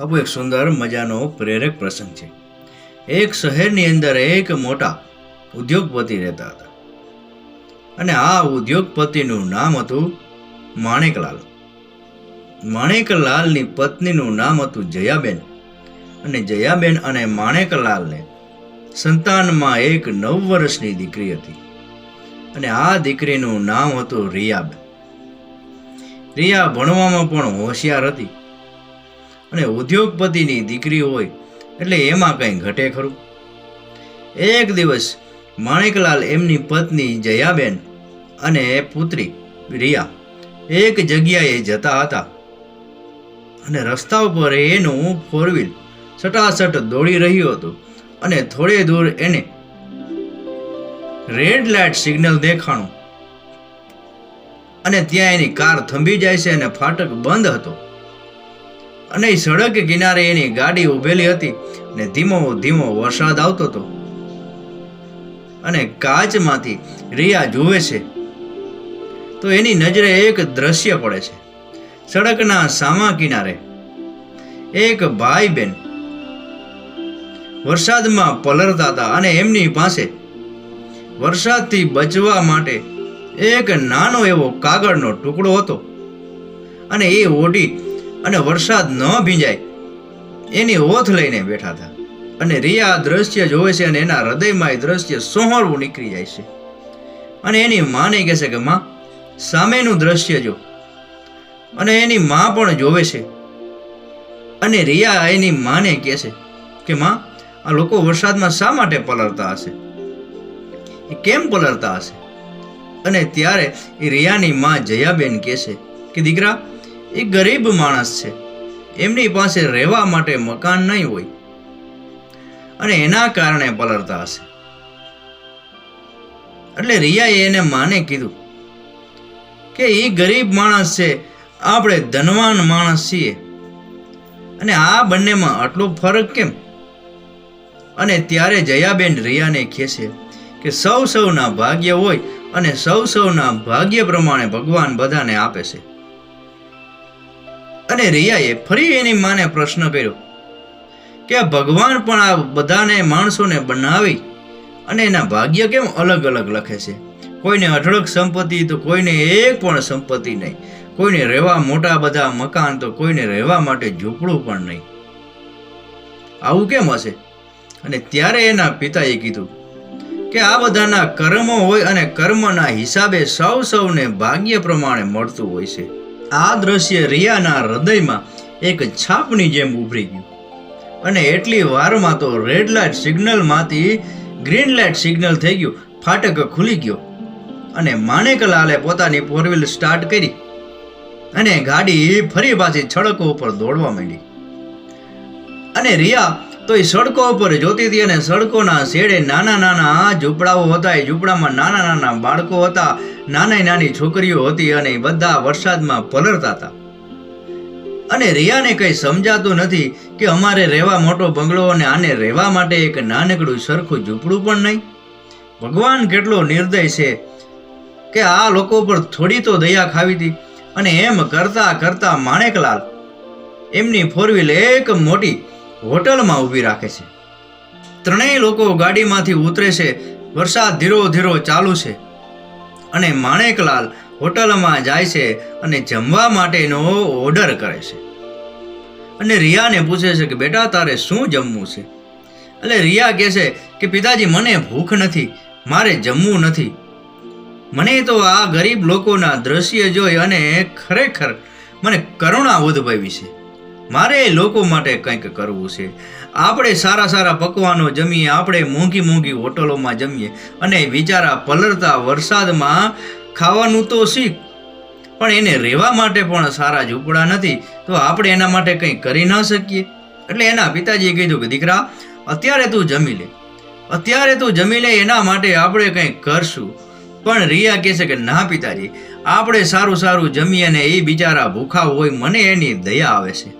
બાબુ એક સુંદર મજાનો પ્રેરક પ્રસંગ છે. એક શહેરની અંદર એક મોટા ઉદ્યોગપતિ રહેતા હતા. અને આ ઉદ્યોગપતિનું નામ હતું માણેકલાલ. માણેકલાલની પત્નીનું નામ હતું જયાબેન. અને જયાબેન અને માણેકલાલને સંતાનમાં એક નવ વર્ષની દીકરી હતી. અને આ દીકરીનું નામ હતું રિયાબેન રિયા ભણવામાં પણ હોશિયાર હતી. અને ઉદ્યોગપતિની દીકરી હોય, એટલે એમાં કંઈ ઘટે ખરું? એક દિવસ માણેકલાલ એમની પત્ની જયાબેન અને પુત્રી રિયા એક જગ્યાએ જતા હતા અને રસ્તા ઉપર એનું ફોર સટાસટ દોડી રહ્યું હતું અને થોડે દૂર એને રેડ લાઇટ સિગ્નલ દેખાણું. અને ત્યાં એની કાર થંભી જાય છે અને ફાટક બંધ હતો. અને સડક કિનારે એની ગાડી ઊભેલી હતી ને ધીમો ધીમો વરસાદ આવતો હતો. અને કાચમાંથી રિયા જુએ છે. તો એની નજરે એક દ્રશ્ય પડે છે. સડકના સામા કિનારે. એક ભાઈ બેન વરસાદમાં પલરતા હતા અને એમની પાસે વરસાદથી બચવા માટે એક નાનો એવો કાગળનો ટુકડો હતો. અને એ ઓઢી અને વરસાદ ન ભીંજાય. એની ઓથ લઈને બેઠા હતા. અને રિયા આ દ્રશ્ય જોવે છે અને એના હૃદયમાં એ દ્રશ્ય સોહરવું નીકળી જાય છે. અને એની માને કહે છે કે, માં, સામેનું દ્રશ્ય જો. અને એની માં પણ જોવે છે. અને રિયા એની માને કહે છે કે, માં, આ લોકો વરસાદમાં શા માટે પલળતા હશે? એ કેમ પલળતા હશે? અને ત્યારે એ રિયાની માં જયાબેન કહે છે કે, દીકરા એ ગરીબ માણસ છે. એમની પાસે રહેવા માટે મકાન નહીં હોય. અને એના કારણે પલળતા હશે. એટલે રિયાએ એને માને કીધું કે એ ગરીબ માણસ છે, આપણે ધનવાન માણસ છીએ. અને આ બંનેમાં આટલો ફરક કેમ? અને ત્યારે જયાબેન રિયાને કહે છે કે સૌ સૌના ભાગ્ય હોય અને સૌ સૌના ભાગ્ય પ્રમાણે ભગવાન બધાને આપે છે. અને રિયાએ ફરી એની માને પ્રશ્ન કર્યો કે ભગવાન પણ આ બધાને માણસોને બનાવી અને એના ભાગ્ય કેમ અલગ અલગ લખે છે? કોઈને અઢળક સંપત્તિ તો કોઈને એક પણ સંપત્તિ નહીં. કોઈને રહેવા મોટા બધા મકાન તો કોઈને રહેવા માટે ઝૂંપડું પણ નહીં. આવું કેમ હશે? અને ત્યારે એના પિતાએ કીધું કે આ બધાના કર્મો હોય અને કર્મના હિસાબે સૌ સૌને ભાગ્ય પ્રમાણે મળતું હોય છે. આ દ્રશ્ય રિયાના હૃદયમાં એક છાપની જેમ ઉભરી ગયું. અને એટલી વારમાં તો રેડ લાઇટ સિગ્નલમાંથી ગ્રીન લાઇટ સિગ્નલ થઈ ગયું. ફાટક ખુલી ગયો. અને માણેકલાલે પોતાની ફોર વ્હીલ સ્ટાર્ટ કરી અને ગાડી ફરી પાછી છડકો ઉપર દોડવા માંડી. અને રિયા તો એ સડકો ઉપર જોતી હતી અને સડકોના શેડે નાના નાના ઝૂંપડાઓ હતા. એ ઝૂંપડામાં નાના નાના બાળકો હતા. નાની નાની છોકરીઓ હતી અને બધા વરસાદમાં પલળતા હતા. અને રિયાને કંઈ સમજાતું નથી કે અમારે રહેવા મોટો બંગલો અને આને રહેવા માટે એક નાનકડું સરખું ઝૂંપડું પણ નહીં. ભગવાન કેટલો નિર્દય છે કે આ લોકો પર થોડી તો દયા ખાવી હતી. અને એમ કરતા કરતા માણેકલાલ, એમની ફોર વ્હીલ એક મોટી હોટલમાં ઊભી રાખે છે. ત્રણેય લોકો ગાડીમાંથી ઉતરે છે. વરસાદ ધીરો ધીરો ચાલુ છે. અને માણેકલાલ હોટલમાં જાય છે અને જમવા માટેનો ઓર્ડર કરે છે. અને રિયાને પૂછે છે કે, બેટા, તારે શું જમવું છે? એટલે રિયા કહે છે કે, પિતાજી, મને ભૂખ નથી. મારે જમવું નથી. મને તો આ ગરીબ લોકોના દ્રશ્ય જોઈ અને ખરેખર મને કરુણા ઉદ્ભવી છે. મારે લોકો માટે કંઈક કરવું છે. આપણે સારા સારા પકવાનો જમીએ, આપણે મોંઘી મોંઘી હોટલોમાં જમીએ અને બિચારા પલળતા વરસાદમાં ખાવાનું તો શીખ, પણ એને રહેવા માટે પણ સારા ઝૂંપડા નથી, તો આપણે એના માટે કંઈ કરી ન શકીએ. એટલે એના પિતાજીએ કીધું કે, દીકરા, અત્યારે તું જમી લે. અત્યારે તું જમી લે, એના માટે આપણે કંઈક કરશું. પણ રિયા કહે છે કે, ના પિતાજી, આપણે સારું સારું જમીએ અને એ બિચારા ભૂખા હોય, મને એની દયા આવે છે.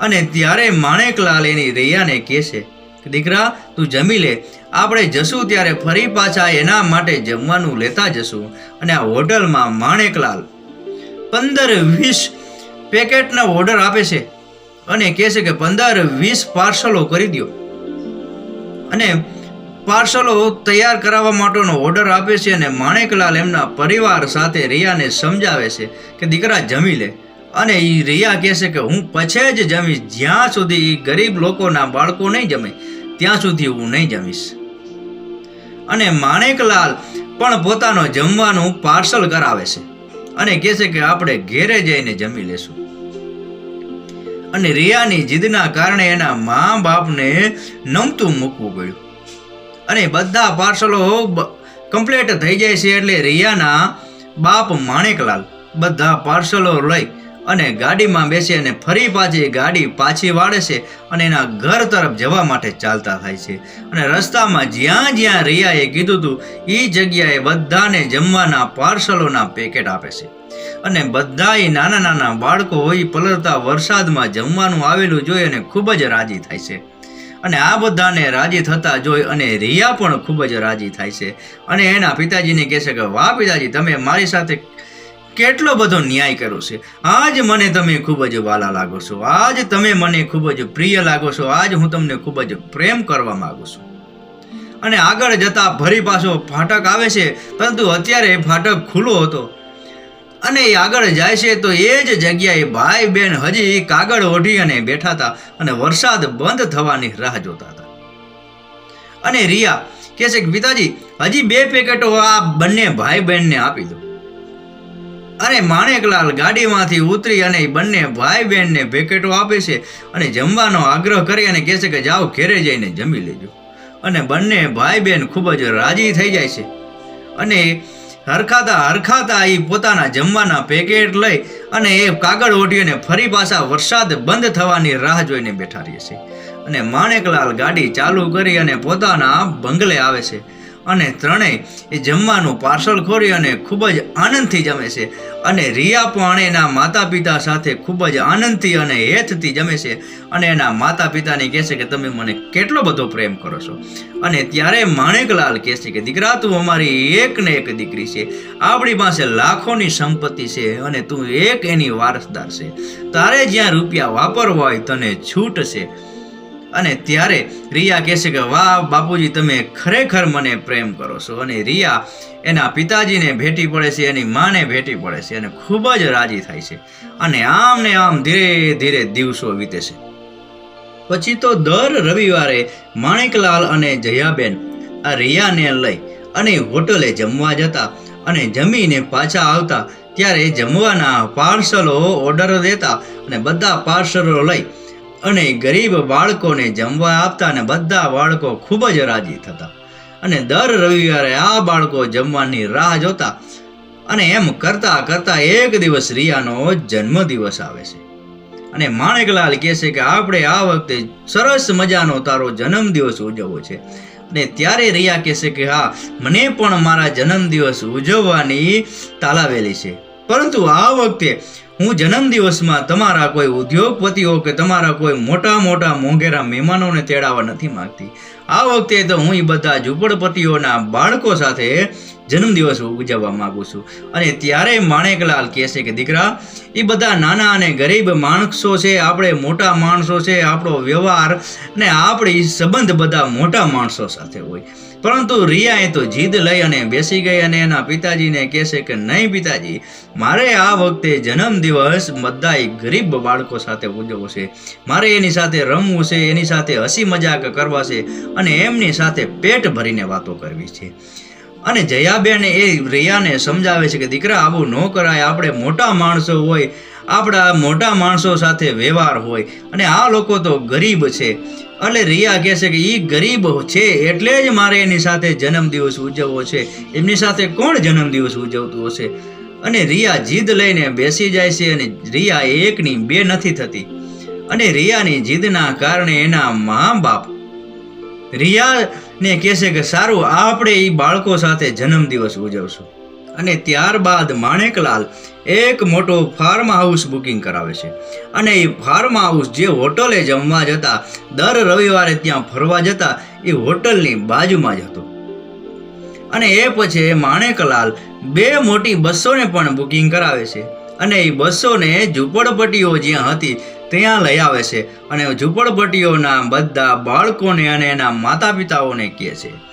અને ત્યારે માણેકલાલ એની રિયાને કહે છે દીકરા, તું જમી લે. આપણે જશું ત્યારે ફરી પાછા એના માટે જમવાનું લેતા જશું અને આ હોટલમાં માણેકલાલ પંદર વીસ પેકેટનો ઓર્ડર આપે છે અને કહે છે કે પંદર વીસ પાર્સલો કરી દો અને પાર્સલો તૈયાર કરાવવા માટેનો ઓર્ડર આપે છે અને માણેકલાલ એમના પરિવાર સાથે રિયાને સમજાવે છે કે, દીકરા, જમી લે. અને એ રિયા કહે છે કે હું પછી જ જમીશ. જ્યાં સુધી એ ગરીબ લોકોના બાળકો નહીં જમે, ત્યાં સુધી હું નહીં જમીશ. અને માણેકલાલ પણ પોતાનો જમવાનું પાર્સલ કરાવે છે અને કહે છે કે આપણે ઘેરે જઈને જમી લેશું. અને રિયાની જીદના કારણે એના મા બાપને નમતું મૂકવું પડ્યું. અને બધા પાર્સલો કમ્પ્લીટ થઈ જાય છે એટલે રિયાના બાપ માણેકલાલ બધા પાર્સલો લઈ અને ગાડીમાં બેસે અને ફરી પાછી ગાડી પાછી વાળે છે અને એના ઘર તરફ જવા માટે ચાલતા થાય છે. અને રસ્તામાં જ્યાં જ્યાં રિયાએ કીધું હતું એ જગ્યાએ બધાને જમવાના પાર્સલોના પેકેટ આપે છે. અને બધાએ નાના નાના બાળકો હોય પલળતા વરસાદમાં જમવાનું આવેલું જોઈ અને ખૂબ જ રાજી થાય છે. અને આ બધાને રાજી થતા જોઈ અને રિયા પણ ખૂબ જ રાજી થાય છે. અને એના પિતાજીને કહે છે કે, વાહ પિતાજી, તમે મારી સાથે કેટલો બધો ન્યાય કર્યો છે. આજ મને તમે ખૂબ જ વાલા લાગો છો. આજ તમે મને ખૂબ જ પ્રિય લાગો છો. આજ હું તમને ખૂબ જ પ્રેમ કરવા માગું છું. અને આગળ જતાં ફરી પાછો ફાટક આવે છે. પરંતુ અત્યારે ફાટક ખુલ્લો હતો. અને એ આગળ જાય છે તો એ જ જગ્યાએ ભાઈ બહેન હજી કાગળ ઓઢી અને બેઠા હતા અને વરસાદ બંધ થવાની રાહ જોતા હતા. અને રિયા કહે છે કે, પિતાજી, હજી બે પેકેટો આ બંને ભાઈ બહેનને આપી દો. અને માણેકલાલ ગાડીમાંથી ઉતરી અને બંને ભાઈ બહેનને પેકેટો આપે છે અને જમવાનો આગ્રહ કરી અને કહે છે કે જાઓ ઘેરે જઈને જમી લેજો. અને બંને ભાઈ બહેન ખૂબ જ રાજી થઈ જાય છે. અને હરખાતા હરખાતા એ પોતાના જમવાના પેકેટ લઈ અને એ કાગળ ઓઢીને ફરી પાછા વરસાદ બંધ થવાની રાહ જોઈને બેઠા રહે છે. અને માણેકલાલ ગાડી ચાલુ કરી અને પોતાના બંગલે આવે છે. અને ત્રણેય એ જમવાનું પાર્સલ ખોરી અને ખૂબ જ આનંદથી જમે છે. અને રિયા પણ એના માતા પિતા સાથે ખૂબ જ આનંદથી અને હેતથી જમે છે. અને એના માતા પિતાને કહે છે કે તમે મને કેટલો બધો પ્રેમ કરો છો. અને ત્યારે માણેકલાલ કહે છે કે, દીકરા, તું અમારી એક ને એક દીકરી છે. આપણી પાસે લાખોની સંપત્તિ છે અને તું એક એની વારસદાર છે. તારે જ્યાં રૂપિયા વાપરવા હોય તને છૂટ છે. અને ત્યારે રિયા કહે છે કે, વાહ, બાપુજી, તમે ખરેખર મને પ્રેમ કરો છો. અને રિયા એના પિતાજીને ભેટી પડે છે, એની માને ભેટી પડે છે અને ખૂબ જ રાજી થાય છે. અને આમ ને આમ ધીરે ધીરે દિવસો વીતે છે. પછી તો દર રવિવારે માણેકલાલ અને જયાબેન આ રિયાને લઈ અને હોટલે જમવા જતા અને જમીને પાછા આવતા, ત્યારે જમવાના પાર્સલો ઓર્ડર દેતા અને બધા પાર્સલો લઈ અને ગરીબ બાળકોને જમવા આપતા અને બધા બાળકો ખૂબ જ રાજી થતા. અને દર રવિવારે આ બાળકો જમવાની રાહ જોતા અને એમ કરતા કરતા એક દિવસ રિયાનો જન્મદિવસ આવે છે. અને માણેકલાલ કહે છે કે આપણે આ વખતે સરસ મજાનો તારો જન્મદિવસ ઉજવવો છે. અને ત્યારે રિયા કહે છે કે હા, મને પણ મારા જન્મદિવસ ઉજવવાની તાલાવેલી છે. પરંતુ આ વખતે હું જન્મદિવસમાં તમારા કોઈ ઉદ્યોગપતિઓ કે તમારા કોઈ મોટા મોટા મોંઘેરા મહેમાનોને તેડાવવા નથી માંગતી. આ વખતે તો હું એ બધા ઝૂંપડપતિઓના બાળકો સાથે જન્મદિવસ ઉજવવા માગું છું. અને ત્યારે માણેકલાલ કહેશે કે, દીકરા એ બધા નાના અને ગરીબ માણસો છે, આપણે મોટા માણસો છે, આપણો વ્યવહાર ને આપણી સંબંધ બધા મોટા માણસો સાથે હોય. પરંતુ રિયાએ તો જીદ લઈ અને બેસી ગઈ અને એના પિતાજીને કહે છે કે, નહીં પિતાજી, મારે આ વખતે જન્મદિવસ બધાય ગરીબ બાળકો સાથે ઉજવવો છે. મારે એની સાથે રમવું છે, એની સાથે હસી મજાક કરવા છે અને એમની સાથે પેટ ભરીને વાતો કરવી છે. અને જયાબેન એ રિયાને સમજાવે છે કે, દીકરા, આવું ન કરાય. આપણે મોટા માણસો હોય આપણા મોટા માણસો સાથે વ્યવહાર હોય અને આ લોકો તો ગરીબ છે. એટલે રિયા કહે છે કે એ ગરીબ છે એટલે જ મારે એની સાથે જન્મદિવસ ઉજવવો છે. એમની સાથે કોણ જન્મદિવસ ઉજવતું હશે? અને રિયા જીદ લઈને બેસી જાય છે અને રિયા એકની બે નથી થતી. અને રિયાની જીદના કારણે એના મા બાપ રિયાને કહેશે કે સારું, આપણે એ બાળકો સાથે જન્મદિવસ ઉજવશું. અને ત્યારબાદ માણેકલાલ એક મોટો ફાર્મ હાઉસ બુકિંગ કરાવે છે. અને એ ફાર્મ હાઉસ જે હોટલે જમવા જતા, દર રવિવારે ત્યાં ફરવા જતા એ હોટલની બાજુમાં જ હતું. અને એ પછી માણેકલાલ બે મોટી બસોને પણ બુકિંગ કરાવે છે. અને એ બસોને ઝૂંપડપટ્ટીઓ જ્યાં હતી, ત્યાં લઈ આવે છે. અને ઝૂંપડપટ્ટીઓના બધા બાળકોને અને એના માતા પિતાઓને કહે છે.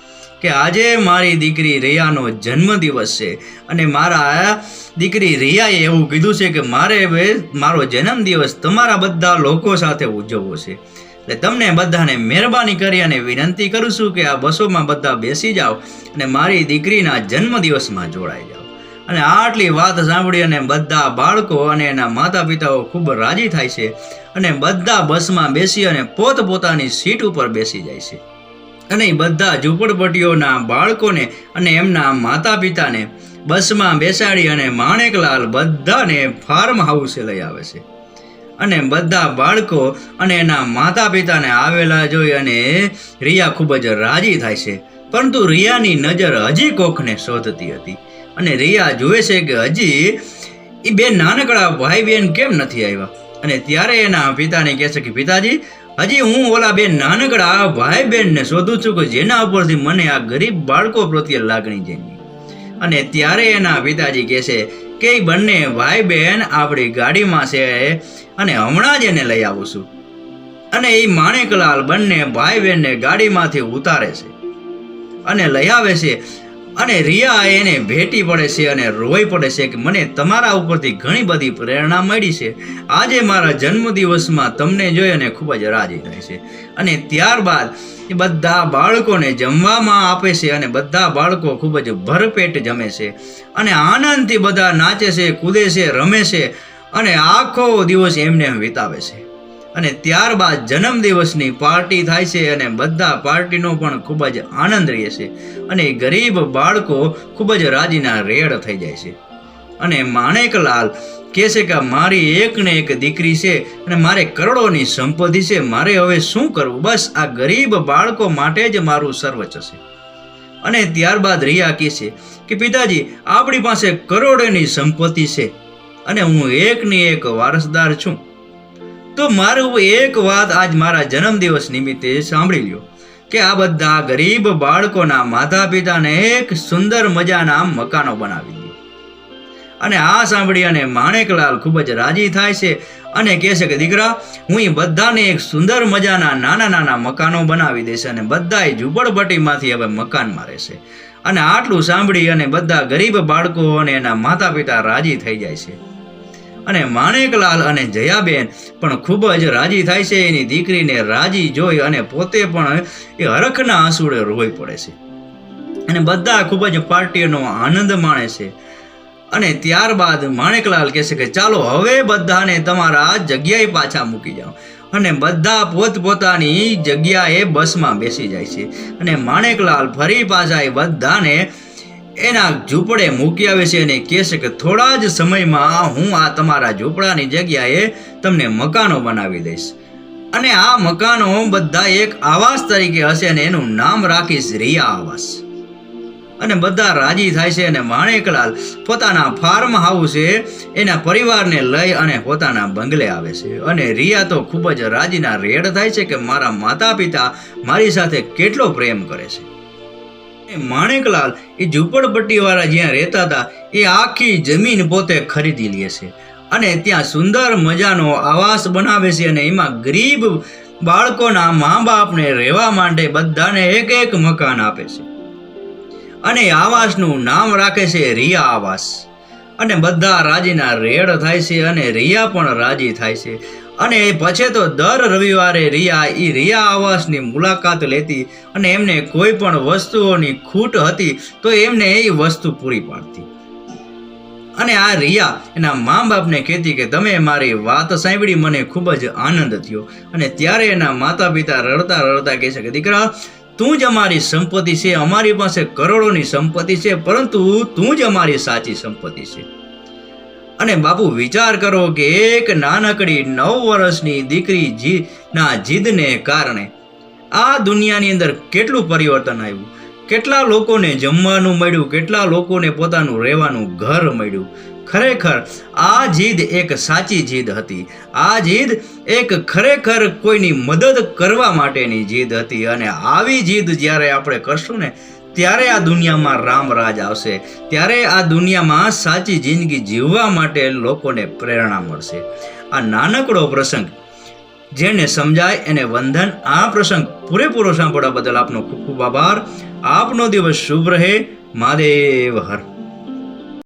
કે આજે મારી દીકરી રિયાનો જન્મદિવસ છે અને મારા દીકરી રિયાએ એવું કીધું છે કે મારે હવે મારો જન્મદિવસ તમારા બધા લોકો સાથે ઉજવવો છે. એટલે તમને બધાને મહેરબાની કરી અને વિનંતી કરું છું કે આ બસોમાં બધા બેસી જાઓ અને મારી દીકરીના જન્મદિવસમાં જોડાઈ જાઓ. અને આટલી વાત સાંભળી અને બધા બાળકો અને એના માતા પિતાઓ ખૂબ રાજી થાય છે અને બધા બસમાં બેસી અને પોતપોતાની સીટ ઉપર બેસી જાય છે. અને બધા ઝૂંપડપટ્ટીઓના બાળકોને અને એમના માતા પિતાને બસમાં બેસાડી અને માણેકલાલ બધાને ફાર્મ હાઉસે લઈ આવે છે. અને બધા બાળકો અને એના માતા પિતાને આવેલા જોઈ અને રિયા ખૂબ જ રાજી થાય છે. પરંતુ રિયાની નજર હજી કોકને શોધતી હતી. અને રિયા જુએ છે કે હજી એ બે નાનકડા ભાઈ બહેન કેમ નથી આવ્યા? અને ત્યારે એના પિતાને કહે છે કે, પિતાજી હજી હું ઓલા બે નાનકડા ભાઈ બહેનને શોધું છું કે જેના ઉપરથી મને આ ગરીબ બાળકો પ્રત્યે લાગણી જન્મી. અને ત્યારે એના પિતાજી કહે છે કે બંને ભાઈ બહેન આપણી ગાડીમાં છે અને હમણાં જ એને લઈ આવું છું. અને એ માણેકલાલ બંને ભાઈ બહેનને ગાડીમાંથી ઉતારે છે અને લઈ આવે છે અને રિયા એને ભેટી પડે છે અને રોઈ પડે છે કે મને તમારા ઉપરથી ઘણી બધી પ્રેરણા મળી છે. આજે મારા જન્મદિવસમાં તમને જોઈ અને ખૂબ જ રાજી થાય છે. અને ત્યારબાદ એ બધા બાળકોને જમવામાં આપે છે અને બધા બાળકો ખૂબ જ ભરપેટ જમે છે. અને આનંદથી બધા નાચે છે, કૂદે છે, રમે છે અને આખો દિવસ એમને વિતાવે છે. અને ત્યારબાદ જન્મદિવસની પાર્ટી થાય છે અને બધા પાર્ટીનો પણ ખૂબ જ આનંદ રહે છે અને ગરીબ બાળકો ખૂબ જ રાજીના રેડ થઈ જાય છે. અને માણેકલાલ કહે છે કે મારી એક ને એક દીકરી છે અને મારે કરોડોની સંપત્તિ છે, મારે હવે શું કરવું? બસ આ ગરીબ બાળકો માટે જ મારું સર્વચ છે. અને ત્યારબાદ રિયા કહે છે કે પિતાજી, આપણી પાસે કરોડોની સંપત્તિ છે અને હું એકની એક વારસદાર છું. તો મારું એક વાત આજ મારા જન્મદિવસ નિમિત્તે સાંભળી લ્યો કે આ બધા ગરીબ બાળકોના માતા પિતાને એક સુંદર મજાના મકાનો બનાવી દીધું અને આ સાંભળી અને માણેકલાલ ખૂબ જ રાજી થાય છે અને કહે છે કે દીકરા, હું એ બધાને એક સુંદર મજાના નાના નાના મકાનો બનાવી દેશે અને બધા ઝૂંપડપટ્ટીમાંથી હવે મકાનમાં રહેશે અને આટલું સાંભળી અને બધા ગરીબ બાળકો અને એના માતા પિતા રાજી થઈ જાય છે. અને માણેકલાલ અને જયાબેન પણ ખૂબ જ રાજી થાય છે. એની દીકરીને રાજી જોઈ અને પોતે પણ એ હરખના આંસુડે રોઈ પડે છે. અને બધા ખૂબ જ પાર્ટીનો આનંદ માણે છે. અને ત્યારબાદ માણેકલાલ કહે છે કે, ચાલો, હવે બધાને તમારા જગ્યાએ પાછા મૂકી જાઓ. અને બધા પોતપોતાની જગ્યાએ બસમાં બેસી જાય છે. અને માણેકલાલ ફરી પાછા એ બધાને એના ઝૂંપડે મૂકી આવે છે અને કહે છે કે થોડા જ સમયમાં હું આ તમારા ઝૂંપડાની જગ્યાએ તમને મકાનો બનાવી દઈશ. અને આ મકાનો બધા એક આવાસ તરીકે હશે અને એનું નામ રાખીશ રિયા આવાસ. અને બધા રાજી થાય છે અને માણેકલાલ પોતાના ફાર્મ હાઉસે એના પરિવારને લઈ અને પોતાના બંગલે આવે છે. અને રિયા તો ખૂબ જ રાજીના રેડ થાય છે કે મારા માતા પિતા મારી સાથે કેટલો પ્રેમ કરે છે. માણેકલાલ, એ ઝૂંપડપટ્ટીવાળા જ્યાં રહેતા હતા, એ આખી જમીન પોતે ખરીદી લે છે. અને ત્યાં સુંદર મજાનો આવાસ બનાવે છે અને એમાં ગરીબ બાળકોના મા બાપને રહેવા માટે બધાને એક એક મકાન આપે છે. અને આવાસનું નામ રાખે છે રિયા આવાસ. અને બધા રાજીના રેડ થાય છે અને રિયા પણ રાજી થાય છે. અને પછી તો દર રવિવારે રિયા એ રિયા આવાસની મુલાકાત લેતી અને એમને કોઈ પણ વસ્તુઓની ખૂટ હતી તો એમને એ વસ્તુ પૂરી પાડતી. અને આ રિયા એના મા બાપને કહેતી કે તમે મારી વાત સાંભળી મને ખૂબ જ આનંદ થયો. અને ત્યારે એના માતા પિતા રડતા રડતા કહે છે કે, દીકરા, તું જ અમારી સંપત્તિ છે, અમારી પાસે કરોડોની સંપત્તિ છે, પરંતુ તું જ અમારી સાચી સંપત્તિ છે. અને બાપુ વિચાર કરો કે એક નાનકડી નવ વર્ષની દીકરી જી ના જીદને કારણે આ દુનિયાની અંદર કેટલું પરિવર્તન આવ્યું? કેટલા લોકોને જમવાનું મળ્યું? કેટલા લોકોને પોતાનું રહેવાનું ઘર મળ્યું? ખરેખર આ જીદ એક સાચી જીદ હતી. આ જીદ એક ખરેખર કોઈની મદદ કરવા માટેની જીદ હતી. અને આવી જીદ જ્યારે આપણે કરશું ને ત્યારે આ દુનિયામાં રામ રાજ આવશે. ત્યારે આ દુનિયામાં સાચી જિંદગી જીવવા માટે લોકોને પ્રેરણા મળશે. આ નાનકડો પ્રસંગ જેને સમજાય એને વંદન. આ પ્રસંગ પૂરેપૂરો સાંભળવા બદલ આપનો ખૂબ ખૂબ આભાર. આપનો દિવસ શુભ રહે. મહાદેવ, હર